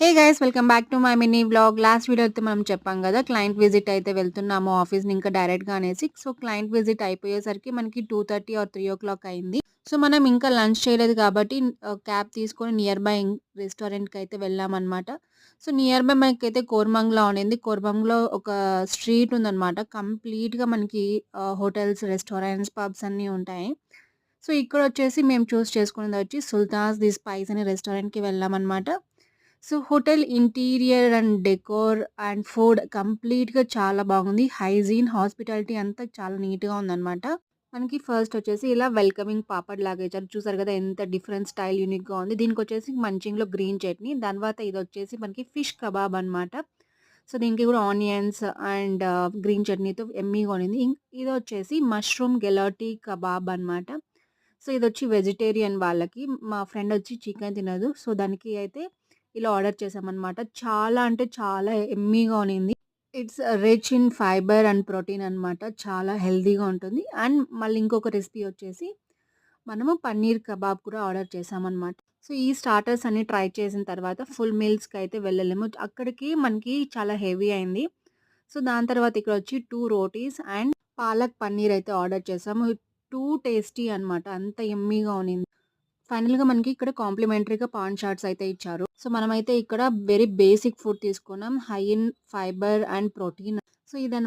Hey guys welcome back to my mini vlog last video అయితే మనం చెప్పాం కదా క్లయింట్ విజిట్ అయితే వెళ్తున్నాము ఆఫీస్ ఇంకా డైరెక్ట్గా అనేసి. సో క్లయింట్ విజిట్ అయిపోయేసరికి మనకి two thirty or three o'clock అయింది. సో మనం ఇంకా లంచ్ చేయలేదు కాబట్టి క్యాబ్ తీసుకొని నియర్ బై రెస్టారెంట్కి అయితే వెళ్ళామన్నమాట సో నియర్ బై మనకి అయితే కోర్మంగ్లా ఉండింది. కోర్మంగ్లో ఒక స్ట్రీట్ ఉందన్నమాట. కంప్లీట్గా మనకి హోటల్స్ రెస్టారెంట్స్ పబ్స్ అన్నీ ఉంటాయి. సో ఇక్కడ వచ్చేసి మేము చూస్ చేసుకున్నది వచ్చి సుల్తాన్స్ ది స్పైస్ అనే రెస్టారెంట్కి వెళ్ళామన్నమాట so hotel interior and decor and food కంప్లీట్‌గా చాలా బాగుంది. హైజీన్, హాస్పిటాలిటీ అంతా చాలా నీట్‌గా ఉందన్నమాట. మనకి ఫస్ట్ వచ్చేసి ఇలా వెల్కమింగ్ పాపడ్ లాగా ఇచ్చారు. చూసారు కదా! ఎంత డిఫరెంట్ స్టైల్ యూనిక్‌గా ఉంది. దీనికి వచ్చేసి మంచింగ్‌లో గ్రీన్ చట్నీ. దాని తర్వాత ఇదొచ్చేసి మనకి ఫిష్ కబాబ్ అనమాట సో, దీనికి కూడా ఆనియన్స్ అండ్ గ్రీన్ చట్నీతో యమ్మీగా ఉండింది. ఇది వచ్చేసి మష్రూమ్ గెలాటీ కబాబ్ అన్నమాట. సో, ఇది వచ్చి వెజిటేరియన్ వాళ్ళకి. మా ఫ్రెండ్ వచ్చి చికెన్ తినదు. సో, దానికి అయితే ఇలా ఆర్డర్ చేసామన్నమాట చాలా అంటే చాలా ఎమ్మీగా ఉన్నింది it's rich in fibre and protein అనమాట చాలా హెల్తీగా ఉంటుంది. అండ్ మళ్ళీ ఇంకొక రెసిపీ వచ్చేసి మనము పన్నీర్ కబాబ్ కూడా ఆర్డర్ చేసామన్నమాట సో, ఈ స్టార్టర్స్ అన్ని ట్రై చేసిన తర్వాత ఫుల్ మీల్స్‌కి అయితే వెళ్ళలేము. అక్కడికి మనకి చాలా హెవీ అయింది. సో, దాని తర్వాత ఇక్కడ వచ్చి టూ రోటీస్ అండ్ పాలక్ పన్నీర్ అయితే ఆర్డర్ చేసాము. టూ టేస్టీ అన్నమాట. అంత ఎమ్మీగా ఉన్నింది ఫైనల్ ఫైనల్‌గా మనకి ఇక్కడ కాంప్లిమెంటరీగా పాన్ షార్ట్స్ అయితే ఇచ్చారు. సో, మనమైతే ఇక్కడ వెరీ బేసిక్ ఫుడ్ తీసుకున్నాం. High in fibre and protein. So, ఇదన్న